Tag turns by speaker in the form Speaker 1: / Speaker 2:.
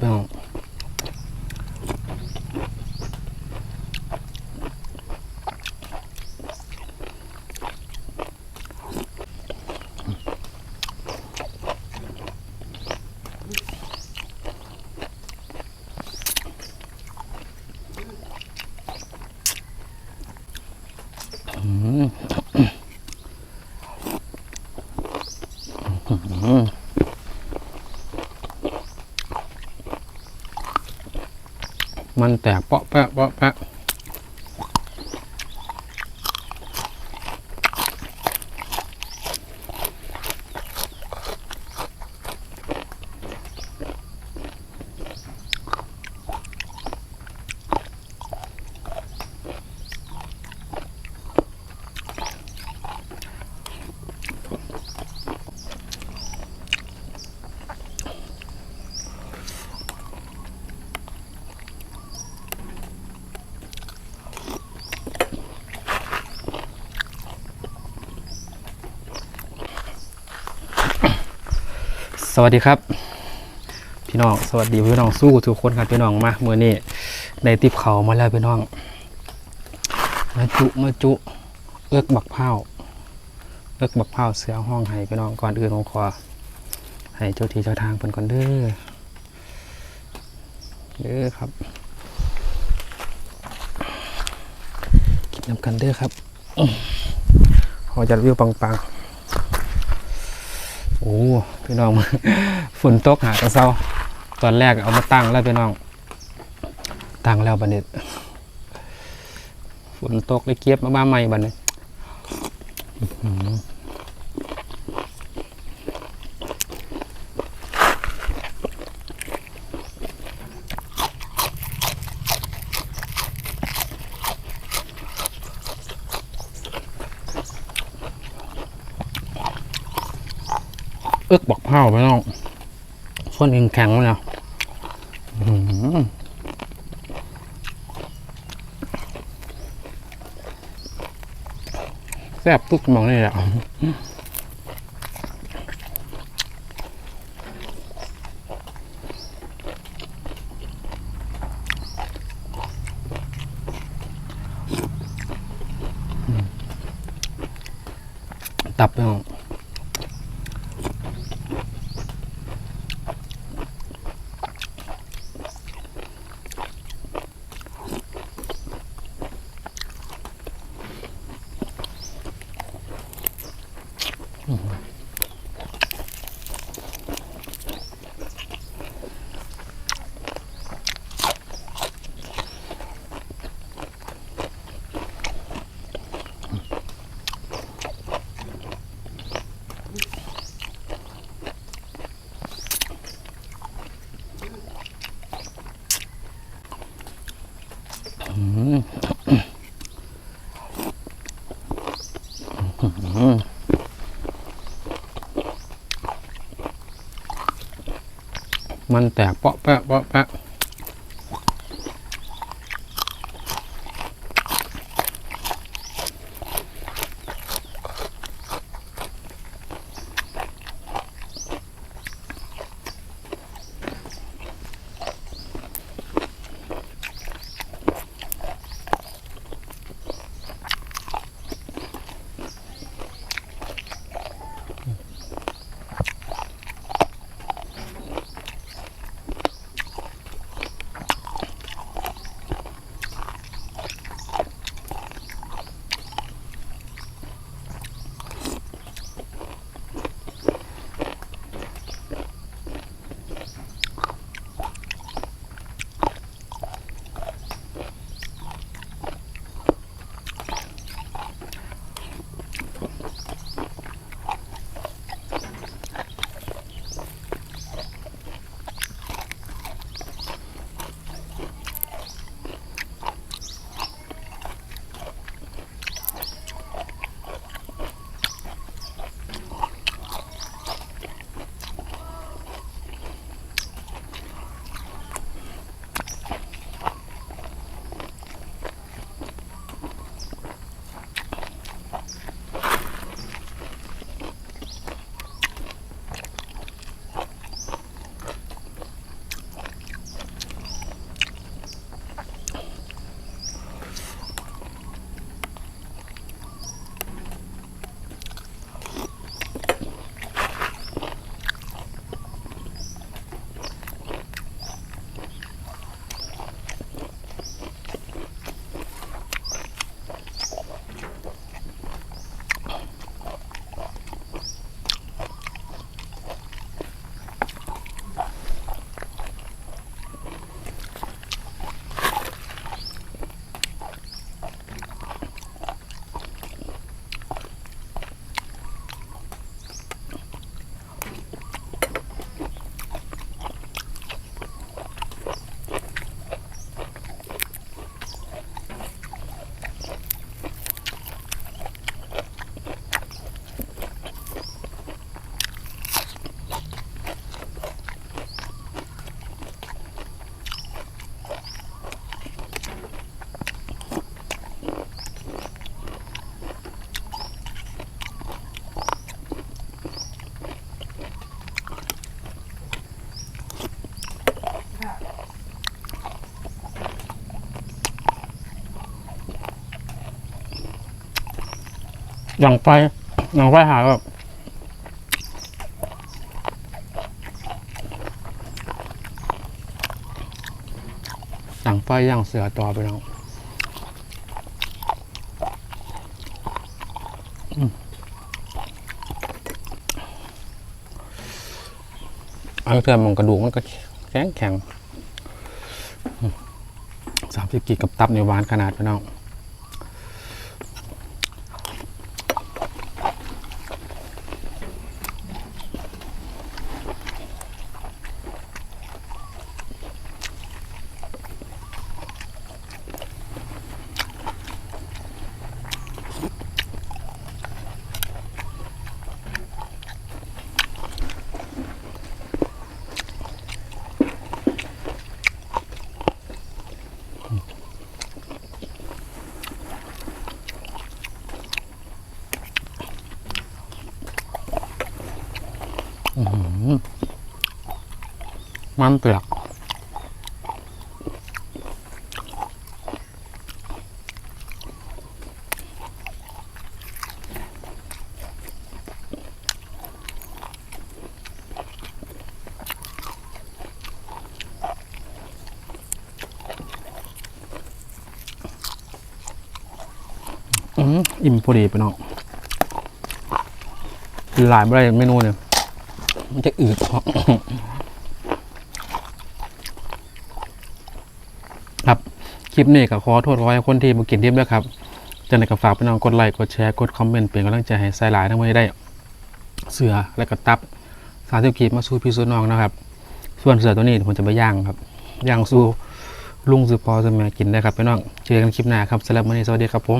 Speaker 1: พี่น้อง มันแตกเปาะแปะเปาะแปะ วัสดีครับ พี่น้องสวัสดีพี่น้องสู้ทุกคนครับพี่น้องมาเมื่อนี้ได้ติบเขามาแล้วพี่น้องมาจุมาจุเอือกบักเผาเอือกบักเผาเสือห้องให้พี่น้องก่อนอื่นองขอให้เจ้าที่เจ้าทางเพิ่นก่อนเด้อเด้อครับกินน้ำกันเด้อครับขอจัดวิวปังๆ โอ้พี่น้องฝนตกหากระเซาตอนแรกเอามาตั้งแล้วพี่น้อง ตั้งแล้วบัดนี้ฝนตกเลยเก็บมาบ้าใหม่บันเด็ด บอกเผาพี่น้องส่วนเองแข็งเลยนะแซ่บทุกมองเลยอะตับพี่น้อง มันแตกเปาะแปะเปาะแปะ อย่างไฟอย่างไฟหาแบบอย่างไฟอย่างเสือต่อไปน้องอันเทือมันกระดูกมันก็แข็งแข็งสามสิบกีกับตับในหวานขนาดไปน้อง มันเปลือก อิ่มพอดีไปเนาะกินหลายไม่ได้เมนูเนี่ย มันจะอืดครับ คลิปนี้ก็ขอโทษขอให้คนที่มากินทิมด้วยครับจะในก็ฝากพี่น้องกดไลค์กดแชร์กดคอมเมนต์เป็นกำลังใจให้สายหลายทั้งหมดได้ เสือและก็ตับสาธิตคลิปมาสู้พี่สู้น้องนะครับ ส่วนเสือตัวนี้ผมจะไปย่างครับย่างสู้ลุงสือพอสือแม่กินได้ครับพี่น้องเจอกันคลิปหน้าครับสำหรับวันนี้สวัสดีครับผม